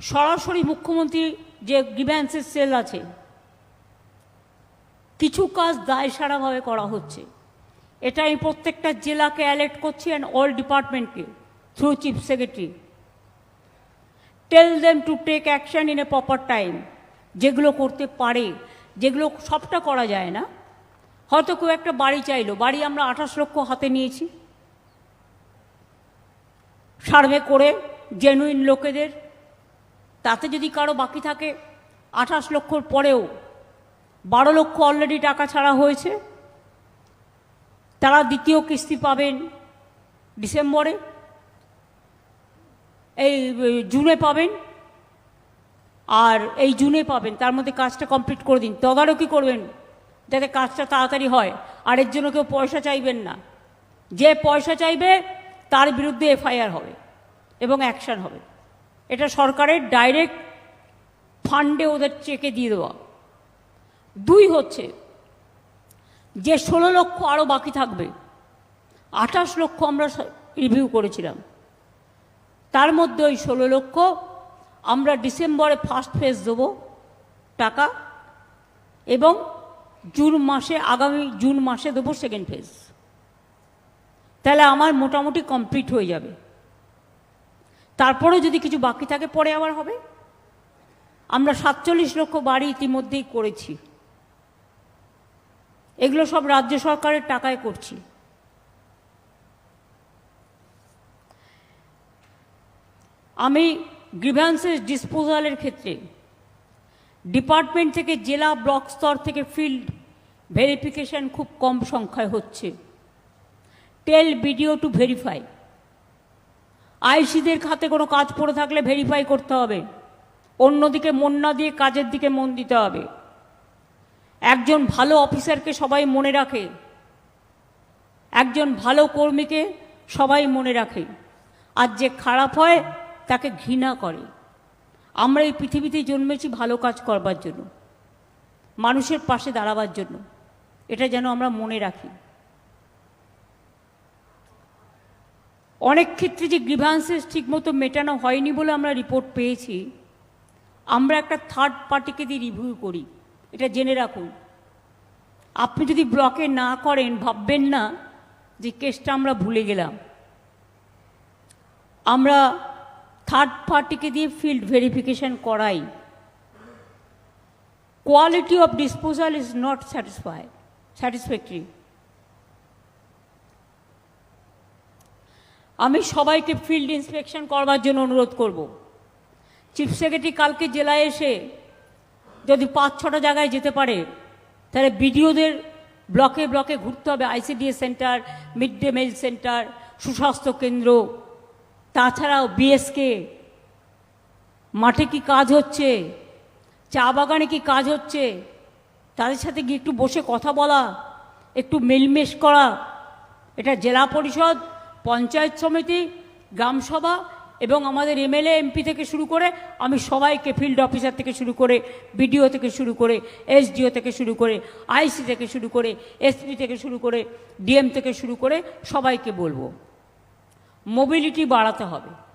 সরাসরি মুখ্যমন্ত্রী যে গ্রিভ্যান্সের সেল আছে, কিছু কাজ দায়সারাভাবে করা হচ্ছে। এটা আমি প্রত্যেকটা জেলাকে অ্যালার্ট করছি অ্যান্ড অল ডিপার্টমেন্টকে through chief secretary tell them to take action in a proper time যেগুলো করতে পারে, যেগুলো সবটা করা যায় না। হয়তো কেউ একটা বাড়ি চাইলো, বাড়ি আমরা আঠাশ লক্ষ হাতে নিয়েছি। সার্ভে করে জেনুইন লোকেদের তাতে যদি কারও বাকি থাকে আঠাশ লক্ষর পরেও বারো লক্ষ অলরেডি টাকা ছাড়া হয়েছে, তারা দ্বিতীয় কিস্তি পাবেন ডিসেম্বরে, এই জুনে পাবেন, আর এই জুনে পাবেন, তার মধ্যে কাজটা কমপ্লিট করে দিন। তদারকি করবেন, যাতে কাজটা তাড়াতাড়ি হয়। আর এর জন্য কেউ পয়সা চাইবেন না। যে পয়সা চাইবে, তার বিরুদ্ধে এফআইআর হবে এবং অ্যাকশন হবে। এটা সরকারের ডাইরেক্ট ফান্ডে ওদের চেকে দিয়ে দেওয়া। দুই হচ্ছে, যে ষোলো লক্ষ আরও বাকি থাকবে, আঠাশ লক্ষ আমরা রিভিউ করেছিলাম। তার মধ্যে ওই ষোলো লক্ষ আমরা ডিসেম্বরে ফার্স্ট ফেজ দেবো টাকা এবং জুন মাসে, আগামী জুন মাসে দেবো সেকেন্ড ফেজ তাহলে আমার মোটামুটি কমপ্লিট হয়ে যাবে। তারপরেও যদি কিছু বাকি থাকে, পরে আবার হবে? আমরা সাতচল্লিশ লক্ষ বাড়ি ইতিমধ্যেই করেছি। এগুলো সব রাজ্য সরকারের টাকায় করছি। আমি গ্রিভ্যান্সেস ডিসপোজালের ক্ষেত্রে ডিপার্টমেন্ট থেকে জেলা ব্লক স্তর থেকে ফিল্ড ভেরিফিকেশন খুব কম সংখ্যায় হচ্ছে। Tell video to verify. আইসিদের খাতে কোনো কাজ পড়ে থাকলে ভেরিফাই করতে হবে। অন্যদিকে মন না দিয়ে কাজের দিকে মন দিতে হবে। একজন ভালো অফিসারকে সবাই মনে রাখে। একজন ভালো কর্মীকে সবাই মনে রাখে। আর যে খারাপ হয়, তাকে ঘৃণা করে। আমরা এই পৃথিবীতে জন্মেছি ভালো কাজ করবার জন্য, মানুষের পাশে দাঁড়াবার জন্য। এটা যেন আমরা মনে রাখি। অনেক ক্ষেত্রে যে গ্রিভান্সেস ঠিকমতো মেটানো হয়নি বলে আমরা রিপোর্ট পেয়েছি, আমরা একটা থার্ড পার্টিকে দিয়ে রিভিউ করি। এটা জেনে রাখুন। আপনি যদি ব্লকে না করেন, ভাববেন না যে কেসটা আমরা ভুলে গেলাম। আমরা থার্ড পার্টিকে দিয়ে ফিল্ড ভেরিফিকেশন করাই। Quality of disposal is not satisfy satisfactory আমি সবাইকে ফিল্ড ইন্সপেকশন করবার জন্য অনুরোধ করব। চিফ সেক্রেটারি কালকে জেলায় এসে যদি পাঁচ, ছটা জায়গায় যেতে পারে, তাহলে বিডিওদের ব্লকে ব্লকে ঘুরতে হবে। ICDS centre, mid day meal centre, সুস্বাস্থ্য কেন্দ্র, তাছাড়াও বিএসকে। মাঠে কি কাজ হচ্ছে? চা বাগানে কি কাজ হচ্ছে? তাদের সাথে গিয়ে একটু বসে কথা বলা, একটু মেলমেশ করা, এটা জেলা পরিষদ পঞ্চায়েত সমিতি গ্রামসভা এবং আমাদের এমএলএ, এমপি থেকে শুরু করে আমি সবাইকে ফিল্ড অফিসার থেকে শুরু করে, বিডিও থেকে শুরু করে এসডিও থেকে শুরু করে আইসি থেকে শুরু করে এসপি থেকে শুরু করে ডিএম থেকে শুরু করে সবাইকে বলব। মোবিলিটি বাড়াতে হবে।